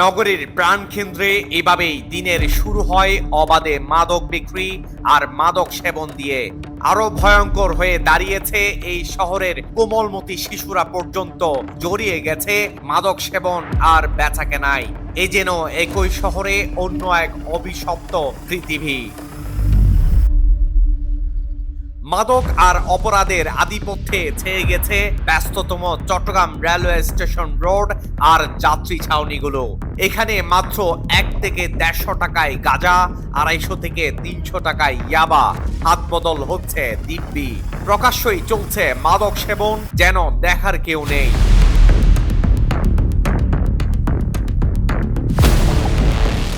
নগরীর প্রাণকেন্দ্রে এভাবেই দিনের শুরু হয় অবাধে মাদক বিক্রি আর মাদক সেবন দিয়ে। আরও ভয়ঙ্কর হয়ে দাঁড়িয়েছে এই শহরের কোমলমতি শিশুরা পর্যন্ত। জড়িয়ে গেছে মাদক সেবন আর বেচাকেনায়। এ যেন একই শহরে অন্য এক অভিশপ্ত পৃথিবী। মাদক আর অপরাধের আধিপত্যে ছেয়ে গেছে ব্যস্ততম চট্টগ্রাম রেলওয়ে স্টেশন রোড আর যাত্রী ছাউনিগুলো। এখানে মাত্র এক থেকে দেড়শো টাকায় গাজা, আড়াইশো থেকে তিনশো টাকায় ইয়াবা। হাত বদল হচ্ছে দিব্যি। প্রকাশ্যই চলছে মাদক সেবন, যেন দেখার কেউ নেই।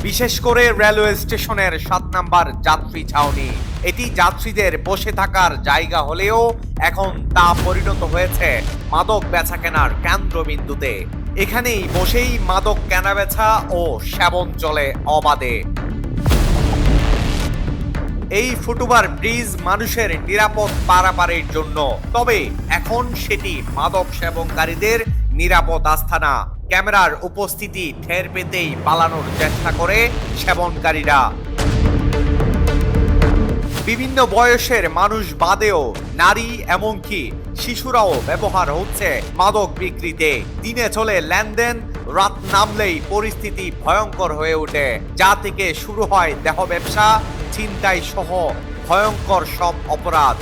বিশেষ করে রেলওয়ে স্টেশনের সাত নাম্বার যাত্রী ছাউনি। এটি যাত্রীদের বসে থাকার জায়গা হলেও এখন তা পরিণত হয়েছে মাদক বেচা কেনার কেন্দ্রবিন্দুতে। এখানেই বসেই মাদক কেনাবেচা ও সেবন চলে অবাধে। এই ফুটওভার ব্রিজ মানুষের নিরাপদ পারাপারের জন্য। তবে এখন সেটি মাদক সেবনকারীদের নিরাপদ আস্থানা। ক্যামেরার উপস্থিতি ঠের পেতেই পালানোর চেষ্টা করে সেবনকারীরা। বিভিন্ন বয়সের মানুষ বাদেও নারী এমনকি শিশুরাও ব্যবহার হচ্ছে মাদক বিক্রিতে। দিনে চলে লেনদেন, রাত নামলেই পরিস্থিতি ভয়ঙ্কর হয়ে ওঠে। যা থেকে শুরু হয় দেহ ব্যবসা ছিনতাই সহ ভয়ঙ্কর সব অপরাধ।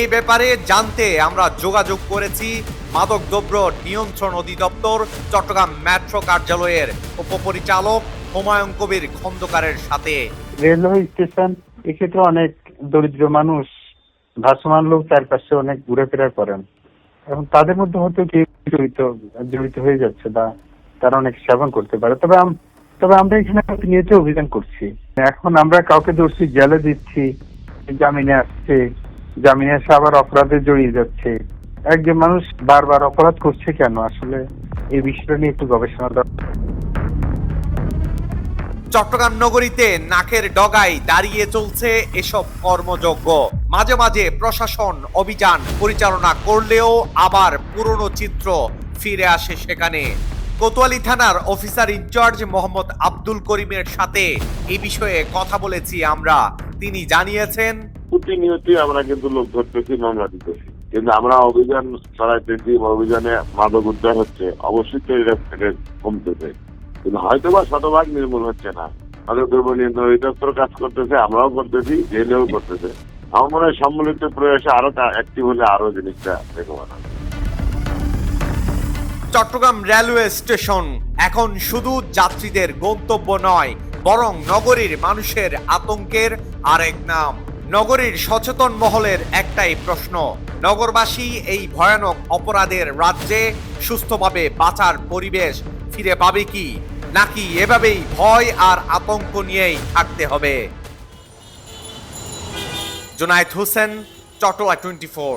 এই ব্যাপারে জানতে আমরা যোগাযোগ করেছি মাদকদ্রব্য নিয়ন্ত্রণ অধিদপ্তর চট্টগ্রাম মেট্রো কার্যালয়ের উপপরিচালক হুমায়ুন কবির খন্দকারের সাথে। রেলওয়ে স্টেশন, এক্ষেত্রে অনেক দরিদ্র মানুষ, ভাসমান লোক চারপাশে অনেক ঘুরেফেরা করেন এবং তাদের মধ্যে হয়তো কেউ জড়িত জড়িত হয়ে যাচ্ছে বা তারা অনেক সেবন করতে পারে। তবে তবে আমরা এখানে নিয়েতে অভিযান করছি। এখন আমরা কাউকে ধরছি জেলে দিচ্ছি, জামিনে আসছে জামিনে এসে আবার অপরাধে জড়িয়ে যাচ্ছে। একজন মানুষ বারবার অপরাধ করছে কেন? আসলে এই বিষয়টা নিয়ে একটু গবেষণা দরকার। চট্টগ্রাম নগরীতে নাকের ডগায় দাঁড়িয়ে চলছে এসব কর্মযজ্ঞ। মাঝে মাঝে প্রশাসন অভিযান পরিচালনা করলেও আবার পুরনো চিত্র ফিরে আসে সেখানে। কোতোয়ালি থানার অফিসার ইনচার্জ মোহাম্মদ আব্দুল করিমের সাথে এ বিষয়ে কথা বলেছি আমরা। তিনি জানিয়েছেন প্রতিনিয়তই আমরা কিন্তু লোক ধরতেছি, মামলা দিতেছি। কিন্তু আমরা অভিযান চালাইতেছি, অভিযানে মাদক উদ্ধার হচ্ছে। অবশ্যই তো এটা কমতেছে। কিন্তু হয়তো বা শতভাগ নির্মূল হচ্ছে না। মাদক দ্রব্য নিয়ন্ত্রণ অধিদপ্তর কাজ করতেছে, আমরাও করতেছি, জেলেও করতেছে। আমার মনে হয় সম্মিলিত প্রয়াসে আরও অ্যাক্টিভ হলে আরও জিনিসটা দেখে চট্টগ্রাম রেলওয়ে স্টেশন। এখন শুধু যাত্রীদের গন্তব্য নয়, বরং নগরীর মানুষের আতঙ্কের আরেক নাম। নগরীর সচেতন মহলের একটাই প্রশ্ন, নগরবাসী এই ভয়ানক অপরাধের রাজ্যে সুস্থভাবে বাঁচার পরিবেশ ফিরে পাবে কি? নাকি এভাবেই ভয় আর আতঙ্ক নিয়েই থাকতে হবে? জোনায়েদ হোসেন চটোয়া টোয়েন্টি ফোর।